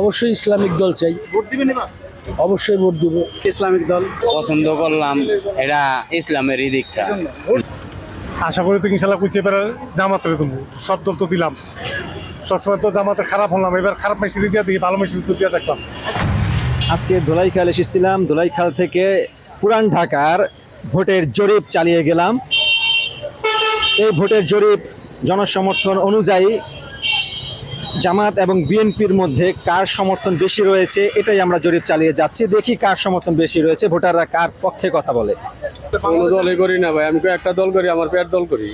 অবশ্যই ইসলামিক দল চাই। ভোট দিবেন এবার অবশ্যই ভোট দেবো। ইসলামিক দল। পছন্দ করলাম এটা ইসলামের দীক্ষা আশা করি তো ইনশাল্লাহ কুচিয়ে এবার জামাতে দেবো সব দল তো দিলাম। সবসময় তো জামাতে খারাপ হলাম এবার খারাপ মেশিন দিয়ে দিই ভালো মেশিন তো দিয়ে দেখলাম। আজকে ধোলাইখাল এসেছিলাম ধোলাইখাল থেকে পুরান ঢাকার ভোটের জরিপ চালিয়ে গেলাম। এই ভোটের জরিপ জনসমর্থন অনুযায়ী জামাত এবং বিএনপির মধ্যে কার সমর্থন বেশি রয়েছে এটাই আমরা জরিপ চালিয়ে যাচ্ছি। দেখি কার সমর্থন বেশি রয়েছে ভোটাররা কার পক্ষে কথা বলে। কোনো দলই করি না ভাই আমি একটা দল করি আমার পেট দল করি।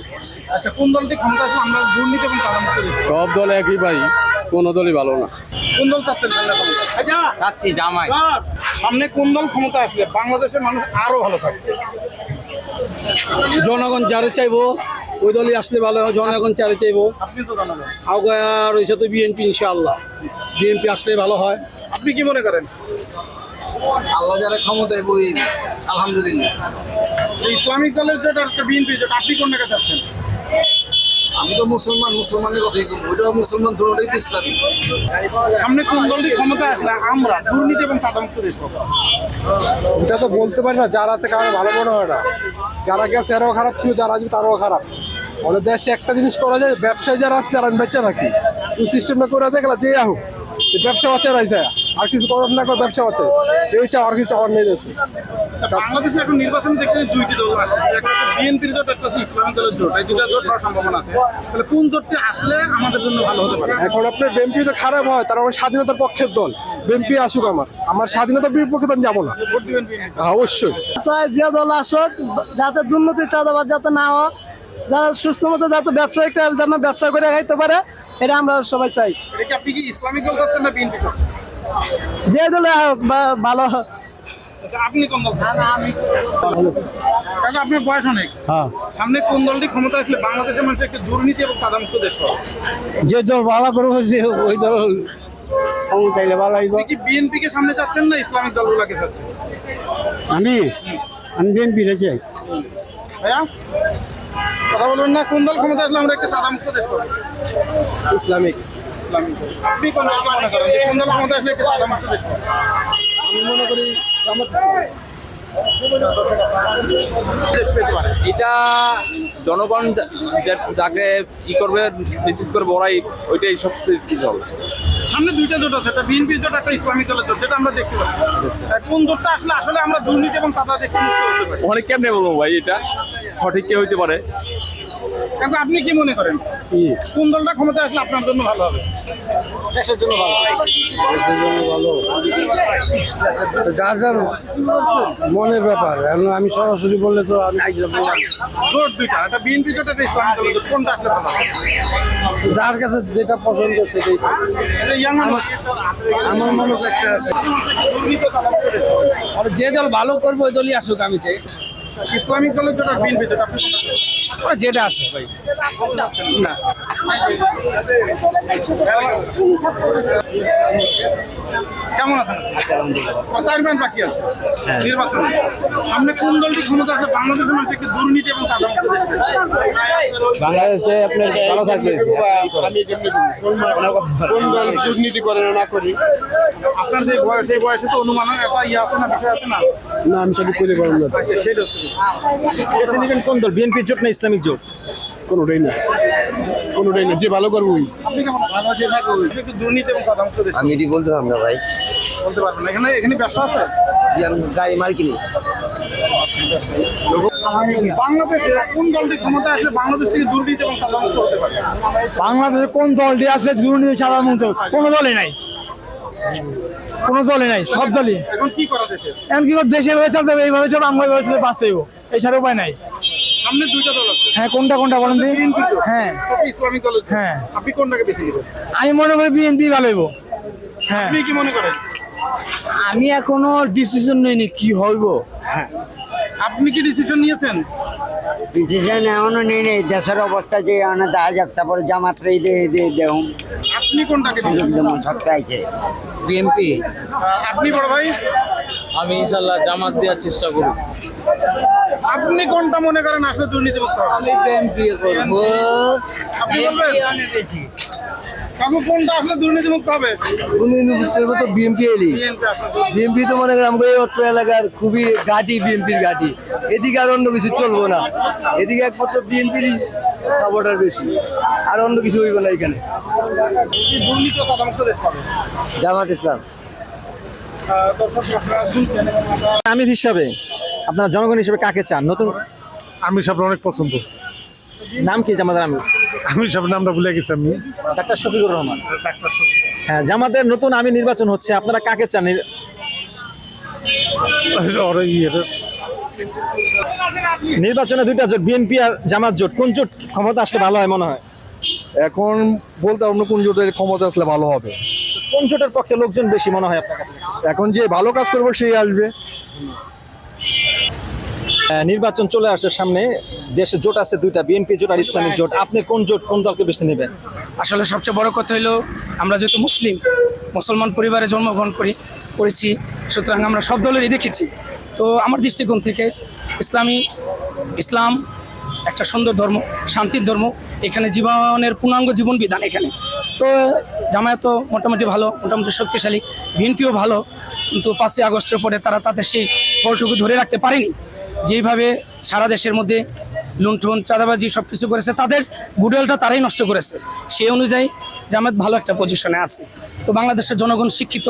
আচ্ছা কোন দলটি ক্ষমতা আছে? আমরা দুর্নীতি এবং চাঁদামুক্ত দেশ পাবো। সব দল একই ভাই কোনো দলই ভালো না। কোন দল চাচ্ছেন সামনে ক্ষমতা আচ্ছা, চাচ্ছি জামাই। সামনে কোন দল ক্ষমতা আসলে বাংলাদেশের মানুষ আরও ভালো থাকবে? জনগণ যারে চাইব ওই দলই আসলে ভালো হয় জনগণ যারে চাইব। আপনি তো জানাবেন আগে রয়েছে তো বিএনপি ইনশাআল্লাহ। বিএনপি আসলে ভালো হয়। আপনি কি মনে করেন? আল্লাহ যারা ক্ষমতায় বই আলহামদুলিল্লাহ। ইসলামিক দলের যেটা একটা বিএনপি যেটা আপনি কোন জায়গায় চাচ্ছেন? আমি তো মুসলমান মুসলমানের কথাই করব ওইটাও মুসলমান দুটোই তো ইসলামী। সামনে কোন দলটি ক্ষমতা আসলে আমরা দুর্নীতি এবং চাঁদামুক্ত দেশ এটা তো বলতে পারি না যারা থেকে আরও ভালো মনে হয় না। যারা গেছে আরও খারাপ ছিল যারা আসবে তারও খারাপ। আমাদের দেশে একটা জিনিস করা যায় ব্যবসায় যারা আছে তারা বেঁচে থাকি এই সিস্টেমটা করে দেখলা যে হোক এই ব্যবসা বাঁচা রাইছে আর কিছু করার না করে ব্যবসা বাঁচে। এই চা আর কিছু চাওয়ার নেই দেশে। বাংলাদেশে এখন নির্বাচন দেখতে দুইটি দল আছে। একটা বিএনপির জোট একটা ইসলামিক দলের জোট। এই দুটা জোট হওয়ার সম্ভাবনা আছে। তাহলে কোন জোটটি আসলে আমাদের জন্য ভালো হতে পারে? এখন আপনার বিএনপি তো খারাপ হয় তার আমার স্বাধীনতার পক্ষের দল। বিএনপি আসুক আমার। আমার স্বাধীনতার বিপক্ষে তো আমি যাব না। ভোট দিবেন বিএনপি। হ্যাঁ, অবশ্যই। চাই যে দল আসুক যাতে দুর্নীতি চাঁদাবাদ যাতে না হয় যারা সুস্থ মতো যাতে ব্যবসায়িকটা যেন ব্যবসা করে খাইতে পারে এটা আমরা সবাই চাই। এটা কি কি ইসলামিক দল চাচ্ছেন না বিএনপি যে দলে ভালো আচ্ছা আপনি কোন দল কাকা আপনার বয়স অনেক। হ্যাঁ। সামনে কোন দলটি ক্ষমতা আসলে বাংলাদেশের মানুষ একটি দুর্নীতি এবং দেশ যে দল ভালো করব যে ওই দল ক্ষমতাইলে ভালো হইব। কি বিএনপি কে সামনে চাচ্ছেন না ইসলামিক দলগুলোকে চাচ্ছেন? আমি? আমি বিএনপি চাই। ভাইয়া? কথা বলবেন না কোন দল ক্ষমতা আসলে আমরা একটা চাঁদামুক্ত দেশ পাবো ইসলামিক। ইসলামিক। আপনি কোন দলকে মনে করেন যে কোন দল ক্ষমতা আসলে একটা চাঁদামুক্ত দেশ পাবো আমি মনে করি দেশ এটা জনগণ যাকে ই করবে নিশ্চিত করবে ওরাই ওইটাই সবচেয়ে কিছু হবে? সামনে দুইটা জোট আছে একটা বিএনপির জোট একটা ইসলামিক দলের জোট যেটা আমরা দেখতে পাচ্ছি। কোন জোটটা আসলে আসলে আমরা দুর্নীতি এবং চাঁদা দেখে মুক্ত হতে ওখানে কেমনে বলব ভাই এটা? সঠিক কে হইতে পারে? কিন্তু আপনি কি মনে করেন? কোন দলটা ক্ষমতা আসলে আপনার জন্য ভালো হবে? যার যার মনের ব্যাপার এখন আমি সরাসরি বললে তো আমি জোট দুইটা বিএনপি জোট কোনটা আসলে ভালো যার কাছে যেটা পছন্দ সেটাই। এটা আমার মনে হয় একটা আছে। আর যে দল ভালো করবে ওই দলই আসুক আমি চাই। ইসলামিক দলের জোট আর বিএনপি জোট আপনি? যেটা আছে ভাই। কেমন আছেন? চার ম্যান বাকি আছে। নির্বাচন। সামনে কোন দলটি ক্ষমতা আসলে বাংলাদেশের মানুষ একটি দুর্নীতি এবং? বাংলাদেশে আপনার ভালো থাকবে। কোন দল? দুর্নীতি করে না করি? আপনার যে বয়স এই বয়সে তো অনুমানের একটা ইয়ে আছে না বিষয় আছে না? না আমি পারব না। আচ্ছা, কোন দল? বিএনপি জোট না ইসলামিক জোট? কোনোটাই না। কোনোটাই না। যে ভালো করব ওই। আমি এটি বলতে পারব না ভাই। বলতে পারবেন না। এখানে এখানে ব্যবসা আছে? যে আমি গাড়ি মাল কিনি। বাংলাদেশে কোন দলটি আছে দুর্নীতি চাঁদামুক্ত কোনো দলই নাই। কোনো দলে নাই। সব দলই। এখন কি করা দেশে? এমন কি করে দেশে চলতে হবে এইভাবে চলো আমরা এইভাবে বাঁচতে হইব। এছাড়া উপায় নাই। সামনে দুইটা দল আছে। হ্যাঁ কোনটা কোনটা বলেন দিন হ্যাঁ। ইসলামিক দলের জোট। হ্যাঁ। আপনি কোনটাকে বেছে নেবেন আমি মনে করি বিএনপি ভালো হইব। হ্যাঁ। আপনি কি মনে করেন? আমি এখনও ডিসিশন নিইনি কি হইব। আপনি কি ডিসিশন নিয়েছেন? ডিসিশন এমনও নেই নেই দেশের অবস্থা যে আনা দেখা যাক তারপরে জামাত্রে দেহুম আপনি কোনটাকে যেমন সত্তাইছে বিএনপি। আপনি বড় ভাই? আমি ইনশাল্লাহ জামাত দেওয়ার চেষ্টা করব। আপনি কোনটা মনে করেন আসলে দুর্নীতিমুক্ত হবে? আমি বিএনপি করব। আপনি বলবেন? কাকু কোনটা আসলে দুর্নীতিমুক্ত হবে? তো বিএমপি এলি। বিএনপি আসলে বিএমপি তো মনে করেন আমাদের এই অত্র এলাকার খুবই ঘাঁটি বিএনপির ঘাঁটি এদিকে আর অন্য কিছু চলবো না। এদিকে একমাত্র বিএনপির সাপোর্টার বেশি। আর অন্য কিছু হইব না এখানে। জামাত ইসলাম। আমরা আমির হিসাবে আপনারা জনগণ হিসেবে কাকে চান? নতুন আমি সব অনেক পছন্দ। নাম কি জামাতের আমির আমি সব নামটা ভুলে গেছি আমি। ডাক্তার শফিকুর রহমান। হ্যাঁ জামাতের নতুন আমি নির্বাচন হচ্ছে আপনারা কাকে চান? নির্বাচনে দুইটা জোট বিএনপি আর জামাত জোট কোন জোট ক্ষমতা আসলে ভালো হয় মনে হয়? এখন বলতে অন্য কোন জোটের ক্ষমতা আসলে ভালো হবে। কোন জোটের পক্ষে লোকজন বেশি মনে হয় আপনার কাছে? এখন যে ভালো কাজ করব সেই আসবে। নির্বাচন চলে আসে সামনে। দেশে জোট আছে দুইটা বিএনপি জোট আর ইসলামিক জোট। আপনি কোন জোট কোন দলকে বেছে নেবেন? আসলে সবচেয়ে বড় কথা হলো, আমরা যেহেতু মুসলিম, মুসলমান পরিবারে জন্মগ্রহণ করি, করেছি, সুতরাং আমরা সব দলেরই দেখেছি। তো আমার দৃষ্টিকোণ থেকে ইসলামী, ইসলাম একটা সুন্দর ধর্ম, শান্তির ধর্ম, এখানে জীবনের পূর্ণাঙ্গ জীবন বিধান এখানে। তো জামায়াত মোটামুটি ভালো, মোটামুটি শক্তিশালী বিএনপিও ভালো, কিন্তু পাঁচই আগস্টের পরে তারা তাদের সেই ফলটুকু ধরে রাখতে পারেনি। যেইভাবে সারা দেশের মধ্যে লুণ্ঠন, চাঁদাবাজি সব কিছু করেছে, তাদের গুডওয়েলটা তারাই নষ্ট করেছে। সেই অনুযায়ী জামাত ভালো একটা পজিশনে আছে। তো বাংলাদেশের জনগণ শিক্ষিত,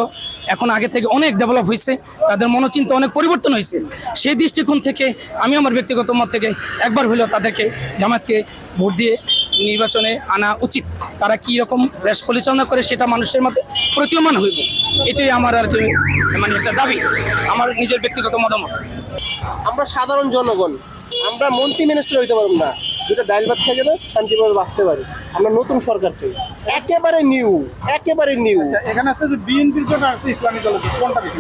এখন আগে থেকে অনেক ডেভেলপ হয়েছে তাদের মনোচিন্তা অনেক পরিবর্তন হয়েছে সেই দৃষ্টিকোণ থেকে আমি আমার ব্যক্তিগত মত থেকে একবার হলেও তাদেরকে, জামাতকে ভোট দিয়ে নির্বাচনে আনা উচিত। তারা কি রকম দেশ পরিচালনা করে সেটা মানুষের মধ্যে প্রতীয়মান হইব। এটাই আমার আর কি মানে একটা দাবি আমার নিজের ব্যক্তিগত মতামত। আমরা সাধারণ জনগণ আমরা মন্ত্রী মিনিস্টার হইতে পারব না। যেটা ডাইল ভাত খেয়ে গেলে শান্তিভাবে বাঁচতে পারি। আমরা নতুন সরকার চাই। একেবারে নিউ একেবারে নিউ এখানে আছে যে বিএনপির জোট আর ইসলামী জোট, কোনটা বেশি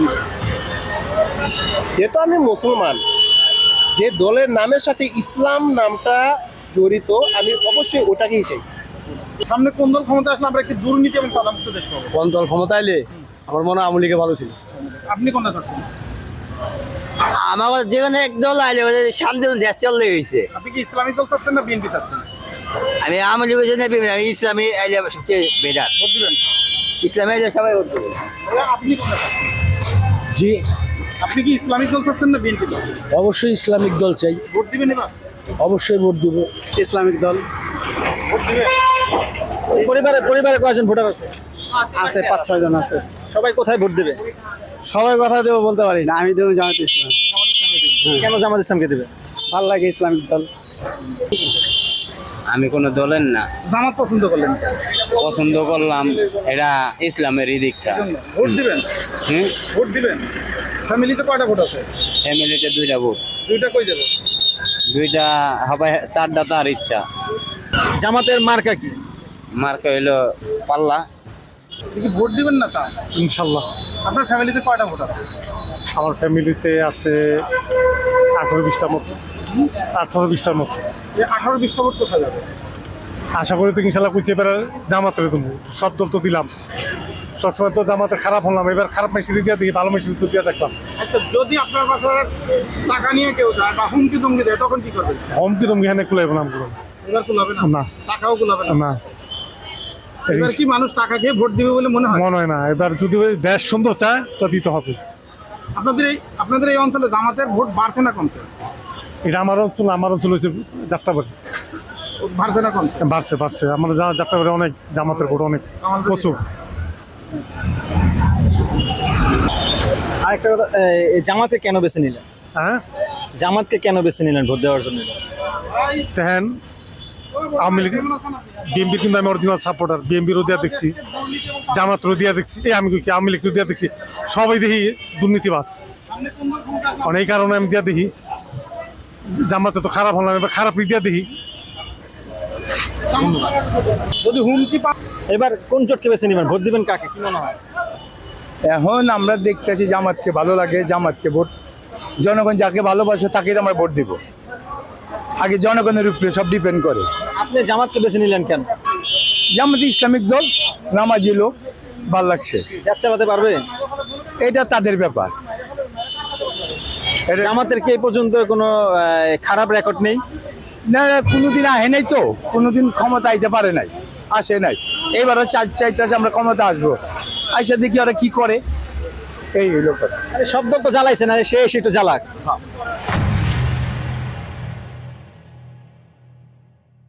যেহেতু আমি মুসলমান। যে দলের নামের সাথে ইসলাম নামটা জড়িত আমি অবশ্যই ওটাকেই চাই। সামনে কোন দল ক্ষমতা আসলে আমরা একটি দুর্নীতি এবং তদমুক্ত দেশ পাবো? কোন দল ক্ষমতা এলে? আমার মনে হয় আমলিকে ভালো ছিল। আপনি কোনটা চাচ্ছেন? আমার যেখানে একদল আইলে শান্তি দেশ চলে গেছে আপনি কি ইসলামী দল চাচ্ছেন না বিএনপি চাচ্ছেন? আমি আমি লিখেছি আমি ইসলামী আইলে সবচেয়ে বেটার ভোট ইসলামী আইলে সবাই ভোট আপনি কোনটা জি। আপনি কি ইসলামিক দল চাচ্ছেন না বিএনপি দল? অবশ্যই ইসলামিক দল চাই। ভোট দিবেন এবার? অবশ্যই ভোট দিব। ইসলামিক দল। ভোট দিবেন? পরিবারে পরিবারে কয়জন ভোটার আছে? আছে পাঁচ ছয় জন আছে। সবাই কোথায় ভোট দেবে? সবাই কথা দেবো বলতে পারি না আমি দেবো জামাত ইসলাম। কেন জামাত ইসলামকে দেবে? ভালো লাগে ইসলামিক দল। আমি কোনো দলের না। জামাত পছন্দ করলেন পছন্দ করলাম এটা ইসলামের দীক্ষা ভোট দিবেন? হুম? ভোট দিবেন? ফ্যামিলিতে কয়টা ভোট আছে? ফ্যামিলিতে দুইটা ভোট। দুইটা কই যাবে? দুইটা হবে তারটা তার ইচ্ছা। জামাতের মার্কা কি? মার্কা হইল পাল্লা। ভোট দিবেন না তা? ইনশাল্লাহ। আপনার ফ্যামিলিতে কয়টা ভোট আছে আমার ফ্যামিলিতে আছে আঠারো বিশটার মতো। আঠারো বিশটার মতো। আঠারো বিশটা ভোট কোথায় যাবে? আশা করি তো ইনশাল্লাহ কুচিয়ে পেরে জামাতের দেবো সব দল তো দিলাম। সবসময় তো জামাতে খারাপ হলাম। এবার খারাপ মেশিন দিয়ে দেখি ভালো মেশিন তো দিয়ে দেখলাম। আচ্ছা যদি আপনার বাসার টাকা নিয়ে কেউ যায় বা হুমকি তুমকি দেয় তখন কি করবেন? হমকি তুমি এখানে কুলাইব না? না। টাকাও কুলাবে না? না। এবার কি মানুষ টাকা খেয়ে ভোট দিবে বলে মনে হয়? মনে হয় না। এবার যদি ওই দেশ সুন্দর চায় তো দিতে হবে। আপনাদের এই আপনাদের এই অঞ্চলে জামাতের ভোট বাড়ছে না কমছে? এটা আমার অঞ্চল আমার অঞ্চল হচ্ছে যাত্রাবাড়ি। বাড়ছে না কমছে? বাড়ছে বাড়ছে। আমার যা- যাত্রাবাড়ি অনেক জামাতের ভোট অনেক প্রচুর। আরেকটা কথা এই জামাতে কেন বেছে নিলেন? হ্যাঁ? জামাতকে কেন বেছে নিলেন ভোট দেওয়ার জন্য? দেখেন আওয়ামী লীগ বিএনপি কিন্তু আমি অরিজিনাল সাপোর্টার বিএনপিরও দিয়া দেখছি জামাতরও দিয়া দেখছি এই আমি কি আওয়ামী লীগেরও দিয়া দেখছি সবাই দেখি দুর্নীতিবাজ। অনেক কারণে আমি দিয়া দেখি জামাতে তো খারাপ হলাম এবার খারাপ দিয়া দেখি। যদি হুমকি পা এবার কোন জোটকে বেছে নেবেন? ভোট দিবেন কাকে? কি মনে হয়? এখন আমরা দেখতেছি জামাতকে ভালো লাগে জামাতকে ভোট জনগণ যাকে ভালোবাসে তাকেই আমরা ভোট দিব। আগে জনগণের উপরে সব ডিপেন্ড করে। আপনি জামাতকে বেছে নিলেন কেন? জামাত ইসলামিক দল নামাজি লোক ভালো লাগছে। দেশ চালাতে পারবে? এটা তাদের ব্যাপার। জামাতের কি পর্যন্ত কোনো খারাপ রেকর্ড নেই? না কোনোদিন আহে নাই তো। কোনোদিন ক্ষমতা আইতে পারে নাই আসে নাই। এইবারও চার চাইতেছে আমরা ক্ষমতা আসব। আইসা দেখি ওরা কি করে। এই হইল সব দল তো জ্বালাইছে না সে এসে একটু জ্বালাক।